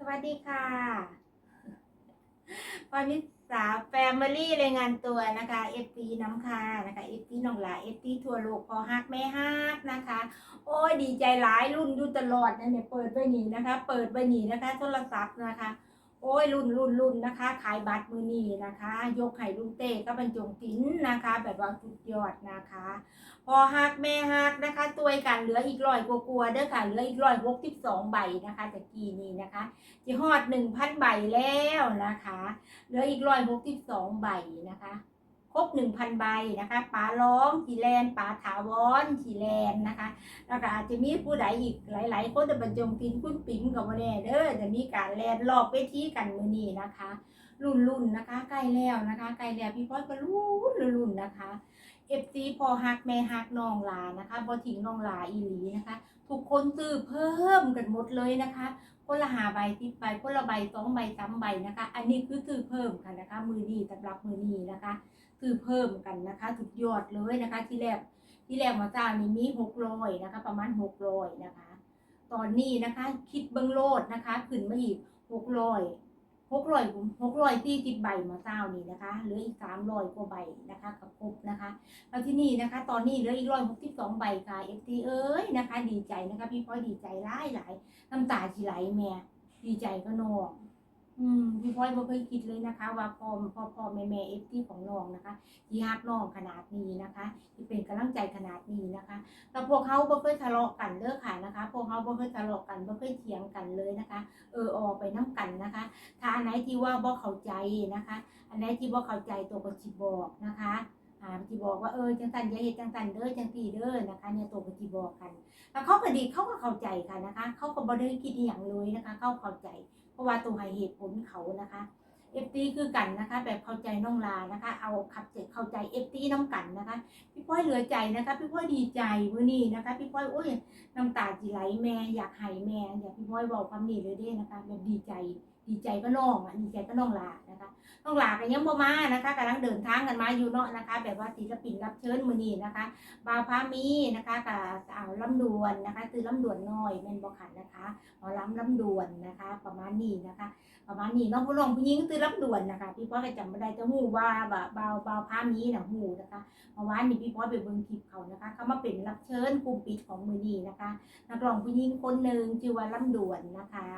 สวัสดีค่ะพรนิสาแฟมิลี่รายงานตัวนะคะเอฟซีน้ำค่ะนะคะเอฟซีน้องหลาเอฟซีทั่วโลกพอฮักแม่ฮักนะคะ โอ้ยดีใจหลายรุ่นอยู่ตลอดนะเนี่ยเปิดไปหนีนะคะ เปิดไปหนีนะคะ โทรศัพท์นะคะ โอ้ยรุ่นรุ่นรุ่นนะคะ ขายบัตรมือนีนะคะ ยกไข่ลุงเต้ก็บรรจงศิล์นะคะ แบบว่าสุดยอดนะคะ พอฮักแม่ฮักนะคะตัวกันเหลืออีกร้อยกลัวๆเด้อค่ะเหลืออีกร้อยหกสิบสองใบนะคะตะกี้นี้นะคะจะหอดหนึ่งพันใบแล้วนะคะ เหลืออีกร้อยหกสิบสองใบนะคะ บหนึ่งพันใบนะคะป๋าร้องขีแลนป๋าถาวรขีแลนนะคะแล้วก็อาจจะมีผู้ใดอีกหลาย ๆ คนจะบรรจงกินคุณปิ่งกับมาแน่เด้อจะมีการแลนรอบเวทีกันมือนี้นะคะรุ่นรุ่นนะคะใกล้แล้วนะคะใกล้แล้วพี่พ้อยก็รุ่นรุ่นนะคะเอฟซีพอฮักแม่ฮักน้องหลานะคะบอทิ้งน้องหลาอีหลีนะคะทุกคนซื้อเพิ่มกันหมดเลยนะคะ คนละหาใบทิดใบคนละใบสองใบสามใบนะคะ อันนี้คือถือเพิ่มกันนะคะ มือดีสำหรับมือนี้นะคะถือเพิ่มกันนะคะสุดยอดเลยนะคะ ที่แรกที่แรกมาจ้านี่มีหกร้อยนะคะ ประมาณหกร้อยนะคะ ตอนนี้นะคะ คิดเบิ้งโลดนะคะ ขึ้นมาอีกหกร้อย หกร้อยหกร้อยตีสิบใบมาเจ้านี่นะคะเหลืออีกสามร้อยกว่าใบนะคะกับครบนะคะแล้วที่นี่นะคะ ตอนนี้เหลืออีกร้อยหกสิบสองใบค่ะเอฟทีเอ้ยนะคะ ดีใจนะคะ พี่พ้อยดีใจหลายหลายน้ำตาจีไหลแม่ดีใจก็นอง อืมพี่พลอยบ่เคยคิดเลยนะคะ ว่าพ่อพ่อพ่อแม่แม่เอฟที่ของน้องนะคะที่ฮักน้องขนาดนี้นะคะ ที่เป็นกำลังใจขนาดนี้นะคะแต่พวกเขาบ่เคยทะเลาะกันเด้อค่ะนะคะ พวกเขาบ่เคยทะเลาะกันบ่เคยเถียงกันเลยนะคะ เออออกไปน้กันนะคะ ถ้าอันไหนที่ว่าบ่เข้าใจนะคะ อันไหนที่บ่เข้าใจตัวก็สิบอกนะคะอ่าสิบอกว่าเออจังสันยาเฮ็ดจังสันเด้อจังซี่เด้อนะคะเนี่ยตัวก็สิบอกกัน แล้วเขาก็ดีเขาก็เข้าใจค่ะนะคะ เขาก็บ่ได้คิดอหย่างเลยนะคะ เขาเข้าใจ ราะว่าตัวให้เหตุผลเขานะคะเอฟตีคือกันนะคะ แบบเข้าใจน้องลานะคะ เอาขับเจ็เข้าใจเอฟตีน้องกันนะคะ พี่พ้อยเหลือใจนะคะ พี่พ้อยดีใจมื้อนี้นะคะ พี่พ้อยโอ้ยน้ำตาจีไหลแม่อยากหายแม่อยากพี่พ้อยบอกความนี้เลยเด้นะคะแบบดีใจ ดีใจก็น้องอะดีใจก็น้องลานะคะน้องลากันยังบ่มานะคะกำลังเดินทางกันมาอยู่เนาะนะคะ แบบว่าศิลปินรับเชิญมือนี้นะคะ บาพามีนะคะกับสาวลำดวนนะคะ คือลำดวนน้อยแม่นบ่ขันนะคะหมอลำลำดวนนะคะ ประมาณนี้นะคะ ประมาณนี้น้องผู้ลงผู้หญิงคือลำดวนนะคะ พี่พ่อก็จำไม่ได้จะหูว่าแบบบาวบาวพามีน่ะหูนะคะเมื่อวานนี้พี่พ่อไปเบิ่งคลิปเขานะคะ เขามาเป็นรับเชิญกลุ่มปิดของมือนี้นะคะนักร้องผู้หญิงคนหนึ่งชื่อว่าลำดวนนะคะ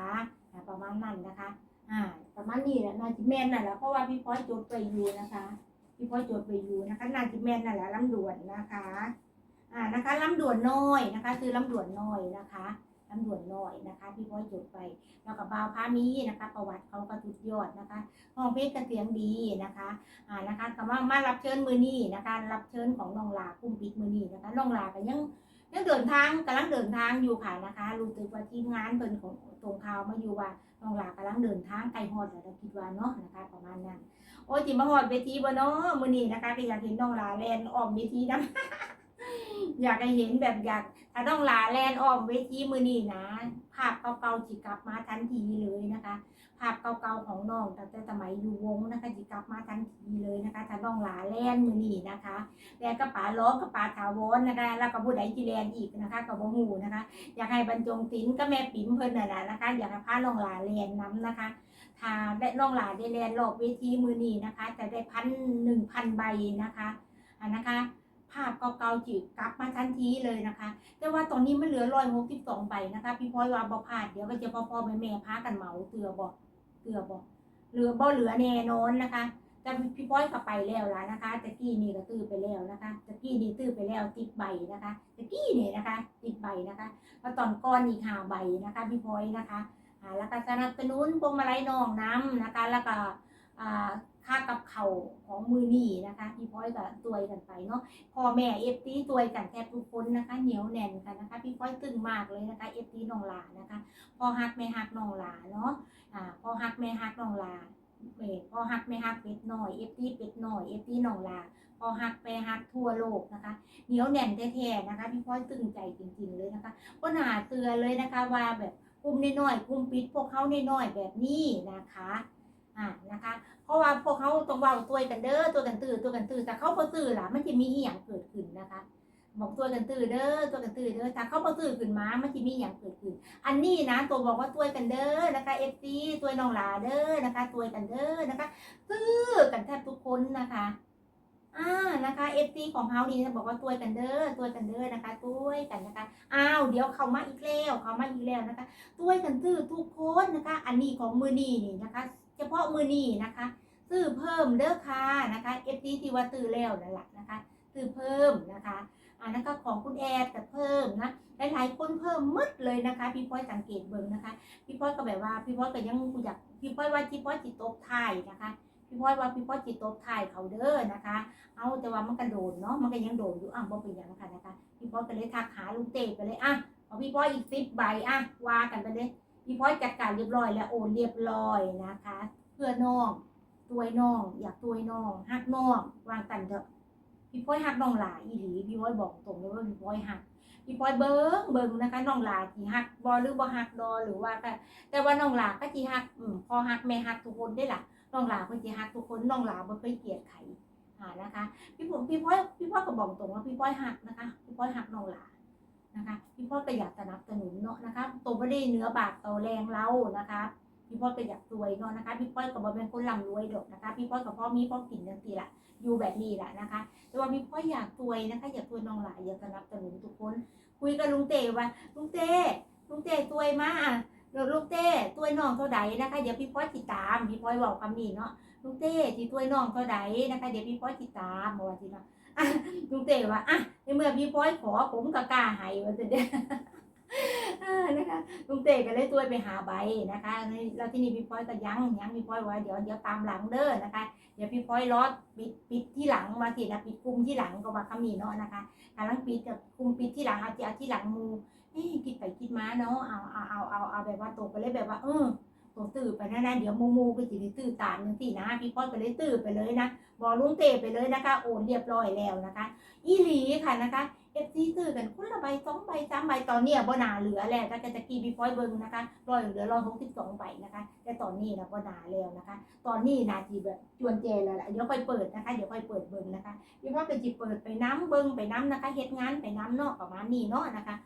ประมาณนั้นนะคะ อ่า ประมาณนี้แหละนาจิแมนนั่นแหละเพราะว่าพี่พ่อจดไปอยู่นะคะ พี่พ่อจดไปอยู่นะคะนาจิแมนนั่นแหละลำดวนนะคะ อ่านะคะลำด่วนน้อยนะคะ คือลำด่วนน้อยนะคะลำด่วนน้อยนะคะพี่พ่อยจดไปแล้วก็บบาวพามีนะคะ ประวัติเขาก็สุดยอดนะคะห้องเพชรกระเสียงดีนะคะอ่านะคะคำว่ามารับเชิญมือนี้นะคะ รับเชิญของน้องลาคุ้มปิดมือนี้นะคะน้องลาก็ยัง ยังเดินทางกำลังเดินทางอยู่ค่ะนะคะรู้สึกว่าทีมงานเปินของตรงข่าวมาอยู่ว่าน้องหลากำลังเดินทางไกลฮอดแล้วเราคิดว่าเนาะนะคะประมาณนั้นโอ้จิมาฮอดเวทีบ่เนาะมื้อนี้นะคะก็อยากเห็นน้องหลาแลนออมเวทีนะ อยากให้เห็นแบบอยากถ้าต้องลาแลนอ้อมเวทีมือนี่นะ ภาพเก่าๆจิกลับมาทันทีเลยนะคะ ภาพเก่าๆของน้องตั้งแต่สมัยอยู่วงนะคะจิกลับมาทันทีเลยนะคะ ถ้าต้องลาแลนมือนี่นะคะแลนกระป๋าล้อกระป๋าถาวรนะคะ แล้วก็ผู้ใดจีแลนอีกนะคะกับบ่หูนะคะ อยากให้บรรจงศิลป์ก็แม่ปิ๋มเพิ่นน่ะนะคะ อยากให้พาน้องลาแลนน้ำนะคะถ้าได้น้องหลาได้แลนรอบเวทีมือนี้นะคะจะได้พันหนึ่งพันใบนะคะอ่านะคะ ภาพเก่าๆจิกลับมาทันทีเลยนะคะ แต่ว่าตอนนี้มันเหลือร้อยหกสิบสองใบนะคะ พี่พลอยว่าบ่พลาดเดี๋ยวก็จะพ่อพ่อแม่แม่พากันเหมาเกลือบ่เกลือบ่เหลือบ่เหลือแน่นอนนะคะ แต่พี่พลอยก็ไปแล้วล่ะนะคะตะกี้นี่ก็ตื้อไปแล้วนะคะตะกี้นี่ตื้อไปแล้วติดใบนะคะตะกี้นี่นะคะ ติดใบนะคะแล้วตอนก้อนอีกห้าใบนะคะ พี่พลอยนะคะแล้วก็สนับสนุนพวงมาลัยน้องน้ำนะคะ แล้วก็อ่า ค่ากับเขาของมือนี่นะคะพี่พ้อยก็ตวกันไปเนาะพ่อแม่เอฟตีตัวกันแทบทุกคนนะคะ เหนียวแน่นกันนะคะ พี่พ้อยตึงมากเลยนะคะเอฟตีน้องหลานะคะพ่อฮักแม่ฮักน้องหลาเนาะอ่าพ่อฮักแม่ฮักน้องหลาเอพ่อฮักแม่ฮักเป็ดหน้อยเอฟตีเป็ดหน้อยเอฟตีน้องหลาพ่อฮักแม่ฮักทั่วโลกนะคะ เหนียวแน่นแท้ๆนะคะ พี่พ้อยตึงใจจริง ๆ เลยนะคะก็หนาเตือนเลยนะคะว่าแบบกลุ่มน้อยๆกลุ่มปิดพวกเขาน้อยๆแบบนี้นะคะ อ่านะคะ เพราะว่าพวกเขาต้องว้าตัวกันเด้อตัวกันตื่นตัวกันตื่นแต่เขาพอตื่นล่ะมันจะมีอีหยังเกิดขึ้นนะคะ บอกตัวกันตื่นเด้อตัวกันตื่นเด้อถ้าเขาบ่ตื่นขึ้นมามันจะมีอย่างเกิดขึ้น อันนี้นะตัวบอกว่าตัวกันเด้อนะคะเอฟซีตัวน้องหลาเด้อนะคะตัวกันเด้อนะคะตื้อกันแทบทุกคนนะคะอ่านะคะเอฟซีของเฮานี่นะบอกว่าตัวกันเด้อตัวกันเด้อนะคะตัวกันนะคะอ้าวเดี๋ยวเขามาอีกแล้วเขามาอีกแล้วนะคะตัวกันตื้อทุกคนนะคะ อันนี้ของมือนีนี่นะคะ เฉพาะมือนีนะคะซื้อเพิ่มเด้อค่ะนะคะเอฟซีที่ว่าตื้อแล้วนั่นแหละนะคะซื้อเพิ่มนะคะอ่านั่นก็ของคุณแอดแต่เพิ่มนะหลายๆคนเพิ่มมืดเลยนะคะ พี่พ้อยสังเกตเบิ่งนะคะ พี่พ้อยก็แบบว่าพี่พ้อยก็ยังอยากพี่พ้อยว่าพี่พ้อยจิตตกไทยนะคะพี่พ้อยว่าพี่พ้อยจิตตกไทยเขาเด้อนะคะ เอาแต่ว่ามันกระโดดเนาะมันก็ยังโดดอยู่อะบ่เป็นหยังค่ะนะคะ พี่พ้อยก็เลยทักหาลุงเต้ไปเลยอะเอาพี่พ้อยอีกสิบใบอะว่ากันไปเลย พี่พ้อยจัดการเรียบร้อยแล้วโอนเรียบร้อยนะคะ เพื่อน้องตัวยน้อง อยากตัวยน้องฮักน้องวางกันเถอะพี่พ้อยฮักน้องหลายอีหลีพี่พ้อยบอกตรงเลยว่าพี่พ้อยฮักพี่ปอยเบิ้งเบิ้งนะคะน้องหลาที่ฮักบอหรือบ่ฮักดอหรือว่าก็แต่ว่าน้องหลาก็ที่ฮักอืมพอฮักแม่ฮักทุกคนได้ล่ะน้องหลาเพิ่นสิฮักทุกคนน้องหลาบ่เคยเกลียดใครอ่านะคะ พี่ผมพี่พ้อยพี่พ้อยก็บอกตรงว่าพี่พ้อยฮักนะคะ พี่พ้อยฮักน้องหลา นะคะพี่พ้อก็อยากสนับสนุนเนาะนะคะตัวบ่ได้เนื้อบากต่อแรงเรานะคะพี่พ้อก็อยากรวยเนาะนะคะพี่พ้อยก็บ่เป็นคนร่ำรวยดอกนะคะพี่พ้อยก็พ่อมีพ่อกินจังซี่ล่ะอยู่แบบนี้ล่ะนะคะ แต่ว่าพี่พ้อยอยากรวยนะคะอยากรวยน้องหลายอยากสนับสนุนทุกคน คุยกับลุงเต้ว่าลุงเต้ลุงเต้ตัวยมาเดี๋ยวลุงเต้ตัวยน้องเท่าใดนะคะเดี๋ยวพี่พ้อยติดตามพี่พ้อยบอกคำนี้เนาะ ลุงเต้ที่ตัวยน้องเท่าใดนะคะ เดี๋ยวพี่พ้อยติดตามบอกว่าทีเนะอะลุงเต้ว่าอะในเมื่อพี่พ้อยขอผมก็กล้าให้ว่าจะเด้นะคะลุงเต้ก็เลยตัวไปหาใบนะคะแล้วที่นี่พี่พ้อยก็ยั้งยั้งพี่พ้อยว่าเดี๋ยวเดี๋ยวตามหลังเด้อนะคะ เดี๋ยวพี่พ้อยรอดปิดปิดที่หลังมาสินะปิดคุมที่หลังก็ว่าคำนี้เนาะนะคะกำลังปิดกับคุมปิดที่หลังอาจจะเอาที่หลังมูเฮ้ยคิดไปคิดมาเนาะเอาเอาเอาเอาเอาแบบว่าตกไปเลยแบบว่าเออ ตกตื่นไปนะนะเดี๋ยวมูมูก็จะได้ตื่นตามนึงสินะพี่พ่อก็เลยตื่นไปเลยนะบอกลุงเตไปเลยนะคะโอนเรียบร้อยแล้วนะคะอีหลีค่ะนะคะเอฟซีตื่นกันคนละใบสองใบสามใบตอนนี้บ่นาเหลือแล้วถ้าจะตะกี้พี่พ่อยเบิ่งนะคะรอยเหลือร้อยหกสิบสองใบนะคะแต่ตอนนี้นะบ่นาแล้วนะคะ ตอนนี้นาทีแบบจวนเจแล้วล่ะเดี๋ยวค่อยเปิดนะคะเดี๋ยวค่อยเปิดเบิ่งนะคะพี่พ่อก็จิเปิดไปน้ำเบิ้งไปน้ำนะคะเฮ็ดงานไปน้ำเนาะประมาณนี้เนาะนะคะ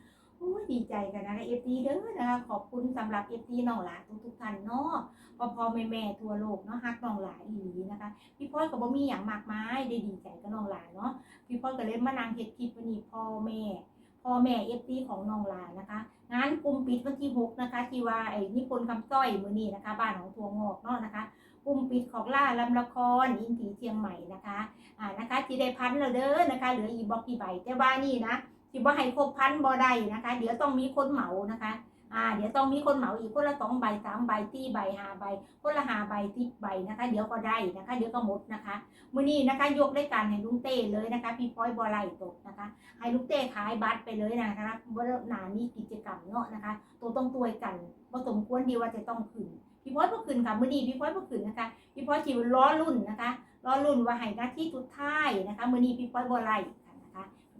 ดีใจกันนะคะเอฟซีเด้อนะคะขอบคุณสำหรับเอฟซีน้องหลานทุกทุกๆท่านเนาะพ่อพ่อแม่แม่ทั่วโลกเนาะฮักน้องหลานอีหลีนะคะ พี่พ่อยก็บ่มีอย่างมากมายได้ดีใจกับน้องหลานเนาะพี่พ่อยก็เลยมานั่งเฮ็ดคลิปวันนี้พ่อแม่พ่อแม่เอฟซีของน้องหลานนะคะงานกลุ่มปิดวันที่หกนะคะที่ว่าไอ้นิพนธ์คำสร้อยมือนี้นะคะ บ้านของทัวงอกเนาะนะคะกลุ่มปิดของล่าลำละครอินทีเชียงใหม่นะคะอ่านะคะที่ได้พันแล้วเด้อนะคะเหลืออีกบอกกี่ใบแต่ว่านี่นะ ที่บ่ให้ครบพันบ่ได้นะคะ เดี๋ยวต้องมีคนเหมานะคะอ่าเดี๋ยวต้องมีคนเหมาอีกคนละสองใบสามใบสี่ใบหาใบคนละหาใบสิบใบนะคะ เดี๋ยวก็ได้นะคะ เดี๋ยวก็หมดนะคะมื้อนี้นะคะ ยกได้การให้ลุงเต้เลยนะคะ พี่ป้อยบ่ไล่ตกนะคะ ให้ลุงเต้ขายบัตรไปเลยนะคะบ่หนามีกิจกรรมเนาะนะคะ ตัวต้องตัวกันบ่สมควรดีว่าจะต้องขึ้นพี่พ้อยบ่ขึ้นค่ะมื้อนี้พี่พ้อยบ่ขึ้นนะคะพี่พ้อยสิล้อรุ่นนะคะรอรุ่นว่าให้หน้าที่สุดท้ายนะคะมื้อนี้พี่ป้อยบ่ไล่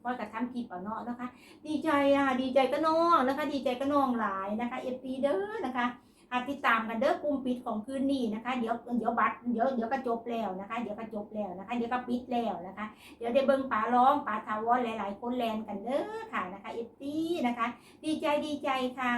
พี่ป้อยก็ทำคลิปเอาเนาะนะคะ ดีใจอะดีใจก็น้องนะคะ ดีใจก็น้องหลายนะคะ FP เด้อนะคะหาติดตามกันเด้อกลุ่มปิดของคืนนี้นะคะ เดี๋ยวเดี๋ยวบัตรเดี๋ยวเดี๋ยวก็จบแล้วนะคะ เดี๋ยวก็จบแล้วนะคะ เดี๋ยวก็ปิดแล้วนะคะ เดี๋ยวได้เบิ่งป๋าร้องป๋าทาวอนหลาย ๆ คนแลนกันเด้อค่ะนะคะ FP นะคะ ดีใจดีใจค่ะ